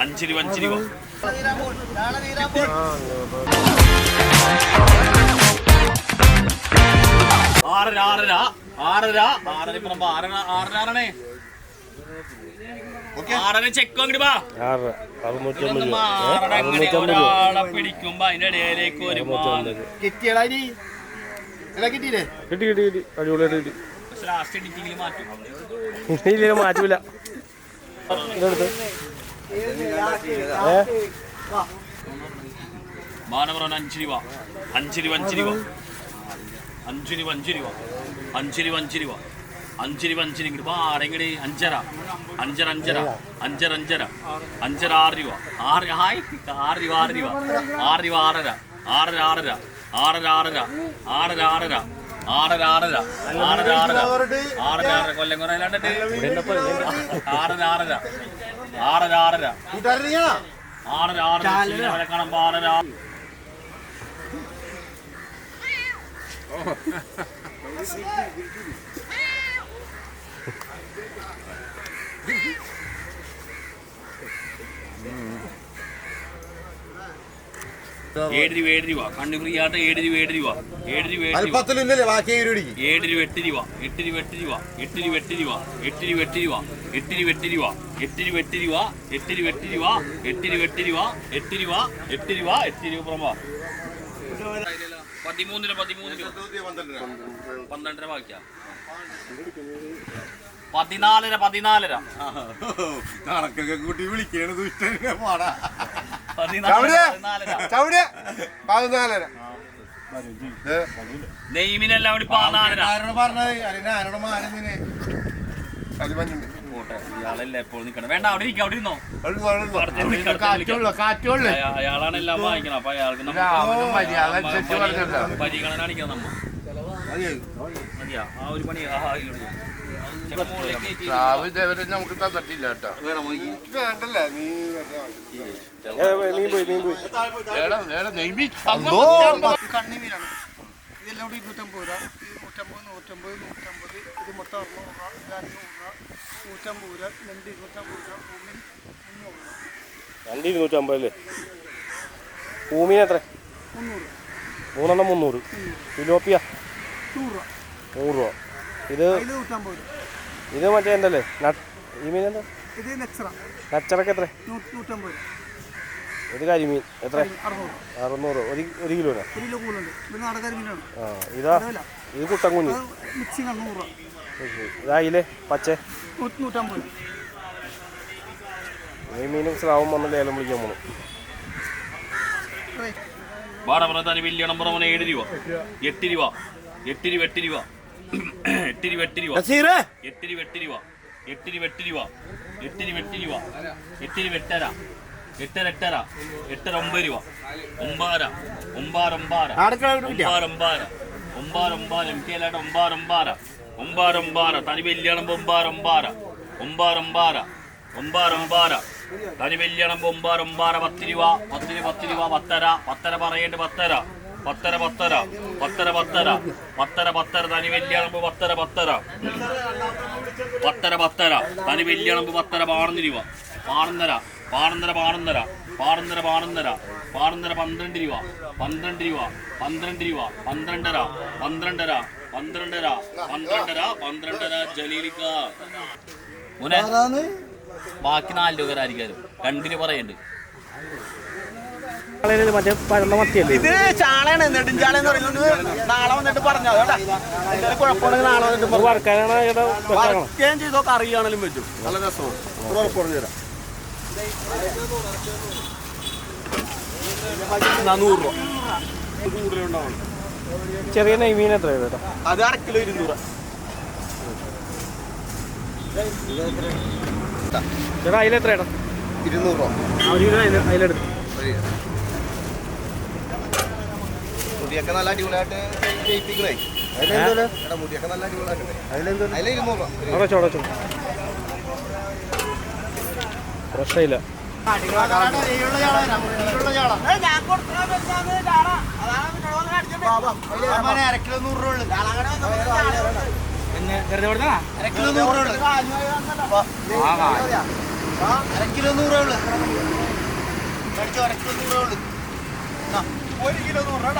അഞ്ച് രൂപ അഞ്ച് രൂപ ആറര ആറര. ആറര ആറര ഇപ്പം ആറര ആറര ആറണേ ആറര ചെക്ക് അങ്ങോട്ട് ഒരാളെ പിടിക്കുമ്പോ അതിന്റെ ഇടയിലേക്ക് ഒരു കിട്ടിയില്ലേ? കിട്ടി കിട്ടി കിട്ടി. അടിപൊളിയായിട്ട് കിട്ടി ലാസ്റ്റ് മാറ്റും. ഇല്ല മാറ്റൂല. ഇതെടുത്ത്. ഏ മാനവറൻ അഞ്ച് രൂപ അഞ്ച് രൂപ അഞ്ച് രൂപ അഞ്ച് രൂപ അഞ്ച് രൂപ അഞ്ച് രൂപ അഞ്ച് രൂപ അഞ്ച് രൂപ അഞ്ച് അഞ്ചര. അഞ്ചര അഞ്ചര. അഞ്ചര അഞ്ചര. അഞ്ചര ആറ് രൂപ ആറ് ഹായ്. ആറ് രൂപ ആറ് രൂപ ആറ് രൂപ ആറര. ആറര ആറര. ആറര ആറര. ആറര ആറര. ആറര ആറര. ആറര ആറര. ആറര ആറര. കൊല്ലം കുറേ ആറര ആറര. ആറര ആറര. ആറര ആറര. കാണുമ്പോ ആറര ഏഴ് രൂപ ഏഴ് രൂപ കണ്ണു ഫ്രീ ഏഴ് രൂപ ഏഴ് രൂപ ഏഴ് രൂപ ഏഴ് രൂപ ബാക്കി ഏഴ് രൂപ ഏഴ് രൂപ എട്ട് രൂപ എട്ട് രൂപ എട്ട് രൂപ എട്ട് രൂപ എട്ട് രൂപ എട്ട് രൂപ എട്ട് രൂപ എട്ട് രൂപ എട്ട് രൂപ എട്ട് രൂപ എട്ട് രൂപ എട്ട് രൂപ എട്ട് രൂപ എട്ട് രൂപ എട്ട് രൂപ എട്ട് രൂപ എട്ട് രൂപ എട്ട് രൂപ പ്രമ പതിമൂന്ന് രൂപ പതിമൂന്ന് രൂപ പന്ത്രണ്ടര ബാക്കിയാ പതിനാലര പതിനാലര കണക്കൊക്കെ കൂട്ടി വിളിക്കണ ഇഷ്ടം പാടാ പതിനാലര നെയ്മിനെല്ലാം കൂടി പതിനാലര. ഇയാളല്ലേ എപ്പോൾ നിക്കണം വേണ്ട അവിടെ ഇരിക്കും അവിടെ ഇരുന്നോ? അയാളാണ് എല്ലാം വാങ്ങിക്കണം അപ്പൊ അയാൾക്ക് പരിഗണന കാണിക്കണം നമ്മ മതിയാ. ആ ഒരു പണി ആ ഇതിലുണ്ട് ഇതിലോട്ട് പോ. ചിലപ്പോ മുകളിലേക്ക് കയറ്റി രാവിലെ ഇതേവരെ നമുക്ക് തന്നിട്ടില്ല കേട്ടോ കണ്ണിമീനാണ്. ഇതെല്ലാം കൂടി ഇരുന്നൂറ്റമ്പത് രൂപ. ഇത് നൂറ്റമ്പത് നൂറ്റമ്പത് നൂറ്റമ്പത്. ഇത് മൊത്തം അറുന്നൂറ് രൂപ. ഇത് അഞ്ഞൂറ് രൂപ. നൂറ്റമ്പത് രൂപ. രണ്ട് ഇരുന്നൂറ്റമ്പത് രൂപ. മൂന്നിന് മുന്നൂറ് രൂപ. രണ്ട് ഇരുന്നൂറ്റി അമ്പതല്ലേ ഭൂമിന് എത്ര? മുന്നൂറ്. മൂന്നെണ്ണം മുന്നൂറ്. ഫിലോപ്പിയ നൂറ് രൂപ. നൂറ് രൂപ. ഇത് നൂറ്റമ്പത് രൂപ. ഇത് മറ്റേ എന്തല്ലേ? ഈ മീൻ എന്താ? ഇത് നച്ചറക്ക് എത്ര? നൂറ്റമ്പത്. ഇത് കരിമീൻ. എത്ര? അറുന്നൂറ്. ഒരു ഒരു കിലോ ആ ഇതാ ഇത് ആണ് ഇതായില്ലേ? പച്ച. ഈ മീനും സ്രാവും വന്ന് ലേലം വിളിക്കാൻ പോണു. ഇത്രയും. വാടപ്രധാന വലിയ നമ്പർ അവന് ഏഴ് രൂപ. എട്ട് രൂപ. എട്ട് രൂപ എട്ട് രൂപ. എട്ട് രൂപ എട്ട് രൂപ എട്ട് രൂപ എട്ട് രൂപ എട്ട് രൂപ. എട്ട് രൂപ എട്ട് രൂപ എട്ട് രൂപ എട്ട് രൂപ എട്ടര എട്ടര എട്ടര എട്ടര ഒമ്പത് രൂപ ഒമ്പാര ഒമ്പാര ഒമ്പാര ഒമ്പാര ഒമ്പാര ഒമ്പാര ഒമ്പാര എം കെ ലാട്ട് ഒമ്പാര ഒമ്പാര ഒമ്പാര ഒമ്പാര തനി വെല്ലിയണം ഒമ്പാര ഒമ്പാര ഒമ്പാര ഒമ്പാര ഒമ്പാര ഒമ്പാര തനി വെല്ലിയണം ഒമ്പാര ഒമ്പാര പത്ത് രൂപ. പത്ത് രൂപ പത്ത് രൂപ പത്തര. പത്തര പറയേണ്ട പത്തര. പത്തര പത്തര. പത്തര പത്തര. പത്തര പത്തര. തനി വെല്ലിയണമ്പ് പത്തര പത്തര. പത്തര പത്തര. തനി വെല്ലിയണമ്പ് പത്തര പാണന്ന് രൂപ പാണന്നര പാണന്നര പാണന്നര പാണന്നര പാണന്നര പാണന്നര പന്ത്രണ്ട് രൂപ പന്ത്രണ്ട് രൂപ പന്ത്രണ്ട് രൂപ പന്ത്രണ്ടര. പന്ത്രണ്ടര. പന്ത്രണ്ടര. പന്ത്രണ്ടര. പന്ത്രണ്ടര ജലീലിക്ക. ബാക്കി നാല് രൂപ ആയിരിക്കാലും രണ്ടിന് പറയുന്നുണ്ട് മത്തിയല്ലേ ഇത് ചാളയാണ് നെടുഞ്ചാള എന്ന് പറയുന്നത്. നാളെ വന്നിട്ട് പറഞ്ഞോ. കേട്ടാ എന്തെങ്കിലും കുഴപ്പമുണ്ടെങ്കിൽ നാളെ വന്നിട്ട് വർക്കുകയും ചെയ്തോ. കറിയാണെങ്കിലും പറ്റും നല്ല രസമാണ്. ഉറപ്പ് പറഞ്ഞു തരാം. നാനൂറ് രൂപ നൂറ് രൂപ. ഉണ്ടാവണം ചെറിയ നെയ്മീൻ എത്ര കേട്ടോ അത് അര കിലോ ഇരുന്നൂറ്. ചേട്ടാ അതിലെത്ര ചേട്ടാ ഇരുന്നൂറ് രൂപ. ഒരു അതിലെടുത്ത് മുടിയൊക്കെ നല്ല അടിപൊളിയായിട്ട് ജയിപ്പിക്കണേ. എടാ മുടിയൊക്കെ നല്ല അടിപൊളിയായിട്ട് അതിൽ ഇരുന്നൂറ് രൂപ അവിടെ ചോട ചോ പ്രശ്നമില്ല. അരക്കിലോ നൂറ് രൂപ ഉള്ളു. അരക്കിലോ നൂറ് രൂപ ഉള്ളു. അര കിലോ നൂറേ ഉള്ളു. അര കിലോ നൂറേ ഉള്ളു. ഒരു കിലോ നൂറ് രൂപ